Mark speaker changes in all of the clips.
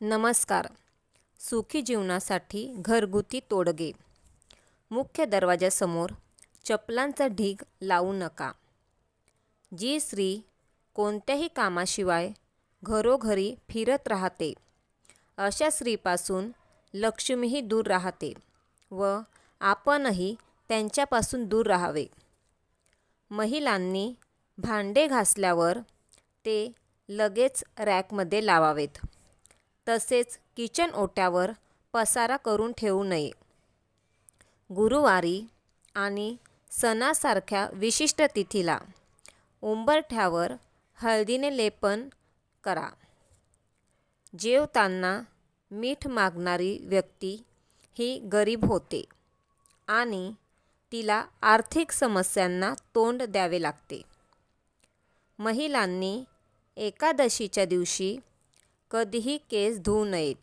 Speaker 1: नमस्कार. सुखी जीवनासाठी घरगुती तोडगे. मुख्य दरवाजासमोर चपलांचा ढीग लावू नका. जी स्त्री कोणत्याही कामाशिवाय घरोघरी फिरत राहते अशा स्त्रीपासून लक्ष्मीही दूर राहते व आपणही त्यांच्यापासून दूर राहावे. महिलांनी भांडे घासल्यावर ते लगेच रॅकमध्ये लावावेत. तसेच किचन ओट्यावर पसारा करून ठेवू नये. गुरुवारी आणि सणासारख्या विशिष्ट तिथीला उंबरठ्यावर हळदीने लेपन करा. जेवताना मीठ मागणारी व्यक्ती ही गरीब होते आणि तिला आर्थिक समस्यांना तोंड द्यावे लागते. महिलांनी एकादशीच्या दिवशी कधीही केस धुवू नयेत.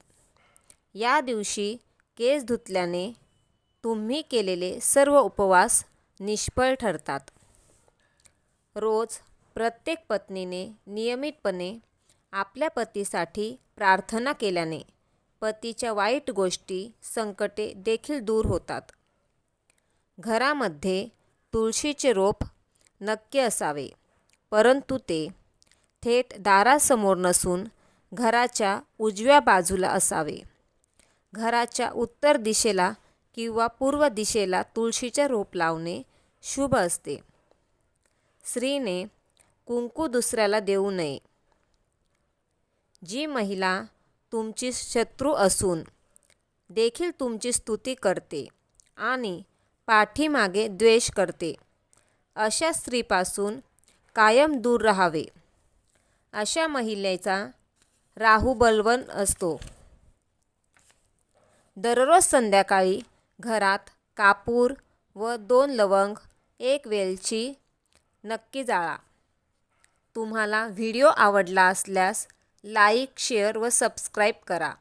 Speaker 1: या दिवशी केस धुतल्याने तुम्ही केलेले सर्व उपवास निष्फळ ठरतात. रोज प्रत्येक पत्नीने नियमितपणे आपल्या पतीसाठी प्रार्थना केल्याने पतीच्या वाईट गोष्टी संकटे देखील दूर होतात. घरामध्ये तुळशीचे रोप नक्की असावे परंतु ते थेट दारासमोर नसून घराच्या उजव्या बाजूला असावे. घराच्या उत्तर दिशेला किंवा पूर्व दिशेला तुळशीचे रोप लावणे शुभ असते. स्त्रीने कुंकू दुसऱ्याला देऊ नये. जी महिला तुमची शत्रू असून देखील तुमची स्तुती करते आणि पाठीमागे द्वेष करते अशा स्त्रीपासून कायम दूर राहावे. अशा महिलेचा राहू बलवन असतो. दररोज संध्याकाळी घरात कापूर व दोन लवंग एक वेलची नक्की जाळा. तुम्हाला व्हिडिओ आवडला असल्यास लाईक शेअर व सबस्क्राईब करा.